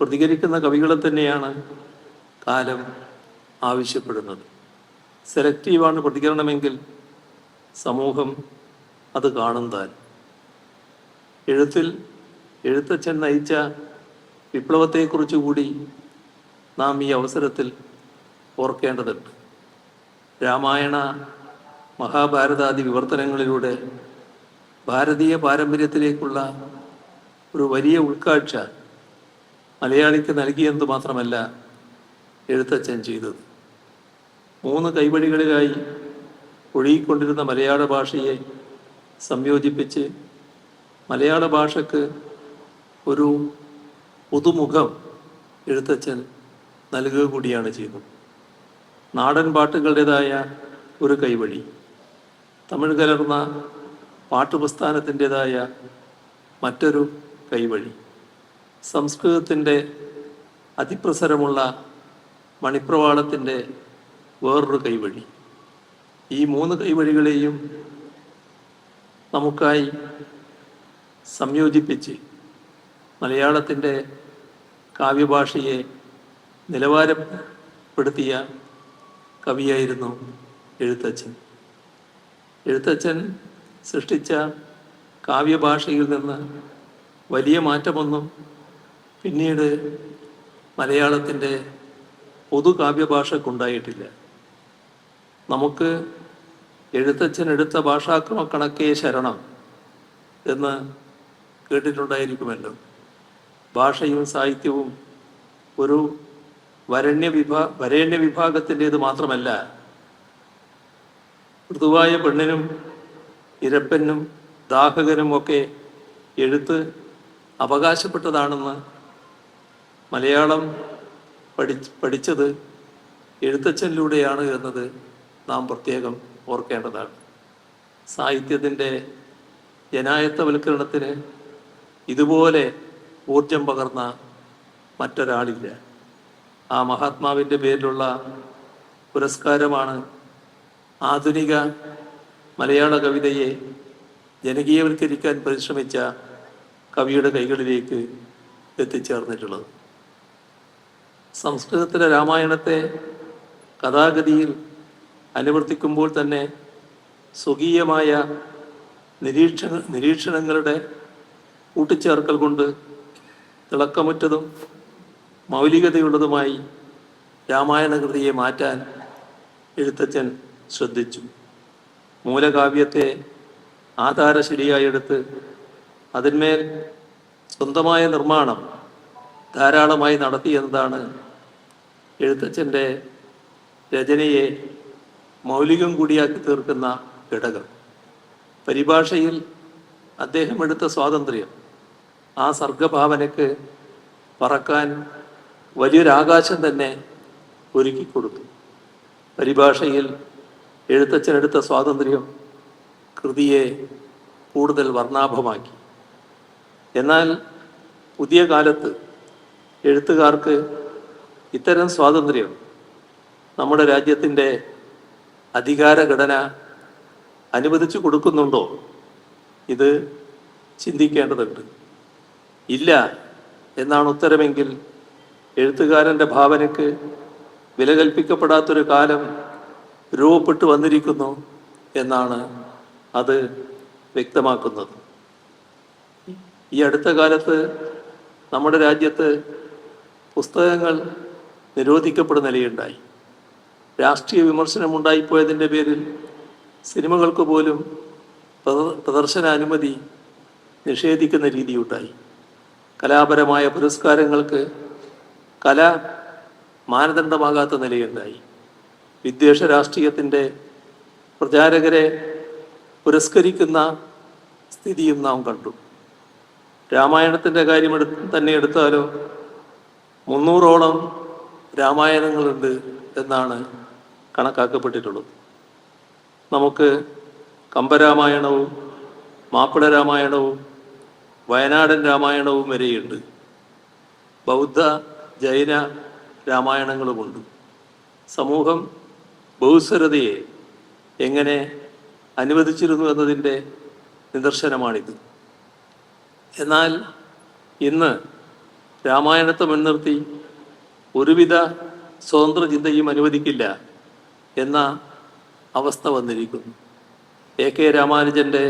പ്രതികരിക്കുന്ന കവികളെ തന്നെയാണ് കാലം ആവശ്യപ്പെടുന്നത്. സെലക്റ്റീവാണ് പ്രതികരണമെങ്കിൽ സമൂഹം അത് കാണും എഴുത്തിൽ എഴുത്തച്ഛൻ നയിച്ച വിപ്ലവത്തെക്കുറിച്ച് കൂടി നാം ഈ അവസരത്തിൽ ഓർക്കേണ്ടതുണ്ട്. രാമായണ മഹാഭാരതാദി വിവർത്തനങ്ങളിലൂടെ ഭാരതീയ പാരമ്പര്യത്തിലേക്കുള്ള ഒരു വലിയ ഉൾക്കാഴ്ച മലയാളിക്ക് നൽകിയെന്ന് മാത്രമല്ല എഴുത്തച്ഛൻ ചെയ്തത്. മൂന്ന് കൈവഴികളിലായി ഒഴുകിക്കൊണ്ടിരുന്ന മലയാള ഭാഷയെ സംയോജിപ്പിച്ച് മലയാള ഭാഷക്ക് ഒരു പുതുമുഖം എഴുത്തച്ഛൻ നൽകുക കൂടിയാണ് ചെയ്തത്. നാടൻ പാട്ടുകളുടേതായ ഒരു കൈവഴി തമിഴ് കലർന്ന പാട്ടുപ്രസ്ഥാനത്തിന്റെതായ മറ്റൊരു കൈവഴി. സംസ്കൃതത്തിന്റെ അതിപ്രസരമുള്ള മണിപ്രവാളത്തിന്റെ വേറൊരു കൈവഴി. ഈ മൂന്ന് കൈവഴികളെയും നമുക്കായി സംയോജിപ്പിച്ച് മലയാളത്തിന്റെ കാവ്യഭാഷയെ നിലവാരപ്പെടുത്തിയ കവിയായിരുന്നു എഴുത്തച്ഛൻ. എഴുത്തച്ഛൻ സൃഷ്ടിച്ച കാവ്യഭാഷയിൽ നിന്ന് വലിയ മാറ്റമൊന്നും പിന്നീട് മലയാളത്തിന്റെ പൊതു കാവ്യഭാഷക്കുണ്ടായിട്ടില്ല നമുക്ക് എഴുത്തച്ഛൻ എടുത്ത ഭാഷാക്രമ കണക്കേ ശരണം എന്ന് കേട്ടിട്ടുണ്ടായിരിക്കുമല്ലോ. ഭാഷയും സാഹിത്യവും ഒരു വരണ്യ വിഭാ വരേണ്യ വിഭാഗത്തിന്റേത് മാത്രമല്ല മൃദുവായ പെണ്ണിനും ഇരപ്പനും ദാഹകനും ഒക്കെ എഴുത്ത് അവകാശപ്പെട്ടതാണെന്ന് മലയാളം പഠി പഠിച്ചത് എഴുത്തച്ഛനിലൂടെയാണ് എന്നത് നാം പ്രത്യേകം ഓർക്കേണ്ടതാണ്. സാഹിത്യത്തിന്റെ ജനായത്തവൽക്കരണത്തിന് ഇതുപോലെ ഊർജം പകർന്ന മറ്റൊരാളില്ല. ആ മഹാത്മാവിന്റെ പേരിലുള്ള പുരസ്കാരമാണ് ആധുനിക മലയാള കവിതയെ ജനകീയവൽക്കരിക്കാൻ പരിശ്രമിച്ച കവിയുടെ കൈകളിലേക്ക് എത്തിച്ചേർന്നിട്ടുള്ളത്. സംസ്കൃതത്തിലെ രാമായണത്തെ കഥാഗതിയിൽ അനുവർത്തിക്കുമ്പോൾ തന്നെ സ്വകീയമായ നിരീക്ഷ നിരീക്ഷണങ്ങളുടെ കൂട്ടിച്ചേർക്കൽ കൊണ്ട് തിളക്കമുറ്റതും മൗലികതയുള്ളതുമായി രാമായണകൃതിയെ മാറ്റാൻ എഴുത്തച്ഛൻ ശ്രദ്ധിച്ചു. മൂലകാവ്യത്തെ ആധാരശരിയായി എടുത്ത് അതിന്മേൽ സ്വന്തമായ നിർമ്മാണം ധാരാളമായി നടത്തി എന്നതാണ് എഴുത്തച്ഛന്റെ രചനയെ മൗലികം കൂടിയാക്കി തീർക്കുന്ന ഘടകം. പരിഭാഷയിൽ അദ്ദേഹം എടുത്ത സ്വാതന്ത്ര്യം ആ സർഗഭാവനയ്ക്ക് പറക്കാൻ വലിയൊരാകാശം തന്നെ ഒരുക്കി കൊടുത്തു. പരിഭാഷയിൽ എഴുത്തച്ഛനെടുത്ത സ്വാതന്ത്ര്യം കൃതിയെ കൂടുതൽ വർണാഭമാക്കി. എന്നാൽ പുതിയ കാലത്ത് എഴുത്തുകാർക്ക് ഇത്തരം സ്വാതന്ത്ര്യം നമ്മുടെ രാജ്യത്തിന്റെ അധികാരഘടന അനുവദിച്ചു കൊടുക്കുന്നുണ്ടോ? ഇത് ചിന്തിക്കേണ്ടതുണ്ട്. ഇല്ല എന്നാണ് ഉത്തരമെങ്കിൽ എഴുത്തുകാരന്റെ ഭാവനയ്ക്ക് വില കൽപ്പിക്കപ്പെടാത്തൊരു കാലം രൂപപ്പെട്ടു വന്നിരിക്കുന്നു എന്നാണ് അത് വ്യക്തമാക്കുന്നത്. ഈ അടുത്ത കാലത്ത് നമ്മുടെ രാജ്യത്ത് പുസ്തകങ്ങൾ നിരോധിക്കപ്പെടുന്ന നിലയുണ്ടായി. രാഷ്ട്രീയ വിമർശനം ഉണ്ടായിപ്പോയതിന്റെ പേരിൽ സിനിമകൾക്ക് പോലും പ്രദ- പ്രദർശന അനുമതി നിഷേധിക്കുന്ന രീതിയുണ്ടായി. കലാപരമായ പുരസ്കാരങ്ങൾക്ക് കല മാനദണ്ഡമാകാത്ത നിലയുണ്ടായി. വിദ്വേഷ രാഷ്ട്രീയത്തിന്റെ പ്രചാരകരെ പുരസ്കരിക്കുന്ന സ്ഥിതിയും നാം കണ്ടു. രാമായണത്തിന്റെ കാര്യം തന്നെ എടുത്താലോ മുന്നൂറോളം രാമായണങ്ങളുണ്ട് എന്നാണ് കണക്കാക്കപ്പെട്ടിട്ടുള്ളത്. നമുക്ക് കമ്പരാമായണവും മാപ്പിള രാമായണവും വയനാടൻ രാമായണവും വരെയുണ്ട്. ബൗദ്ധ ജൈന രാമായണങ്ങളുമുണ്ട്. സമൂഹം ബഹുസ്വരതയെ എങ്ങനെ അനുവദിച്ചിരുന്നു എന്നതിന്റെ നിദർശനമാണിത്. എന്നാൽ ഇന്ന് രാമായണത്തെ മുൻനിർത്തി ഒരുവിധ സ്വതന്ത്ര ചിന്തയും അനുവദിക്കില്ല എന്ന അവസ്ഥ വന്നിരിക്കുന്നു. എ കെ രാമാനുജന്റെ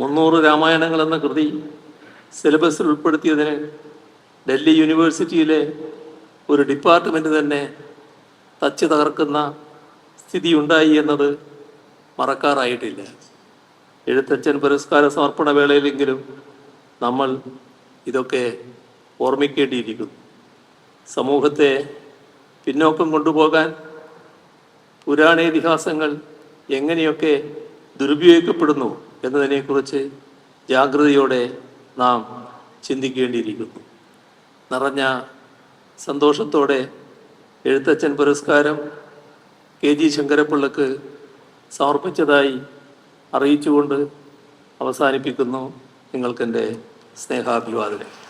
മുന്നൂറ് രാമായണങ്ങൾ എന്ന കൃതി സിലബസിൽ ഉൾപ്പെടുത്തിയതിന് ഡൽഹി യൂണിവേഴ്സിറ്റിയിലെ ഒരു ഡിപ്പാർട്ട്മെന്റ് തന്നെ തച്ച് തകർക്കുന്ന സ്ഥിതി ഉണ്ടായി എന്നത് മറക്കാറായിട്ടില്ല. എഴുത്തച്ഛൻ പുരസ്കാര സമർപ്പണ വേളയിലെങ്കിലും നമ്മൾ ഇതൊക്കെ ഓർമ്മിക്കേണ്ടിയിരിക്കുന്നു. സമൂഹത്തെ പിന്നോക്കം കൊണ്ടുപോകാൻ പുരാണേതിഹാസങ്ങൾ എങ്ങനെയൊക്കെ ദുരുപയോഗിക്കപ്പെടുന്നു എന്നതിനെക്കുറിച്ച് ജാഗ്രതയോടെ നാം ചിന്തിക്കേണ്ടിയിരിക്കുന്നു. നിറഞ്ഞ സന്തോഷത്തോടെ എഴുത്തച്ഛൻ പുരസ്കാരം കെ ജി ശങ്കരപ്പിള്ളക്ക് സമർപ്പിച്ചതായി അറിയിച്ചുകൊണ്ട് അവസാനിപ്പിക്കുന്നു നിങ്ങൾക്കെന്റെ സ്നേഹാഭിവാദനം.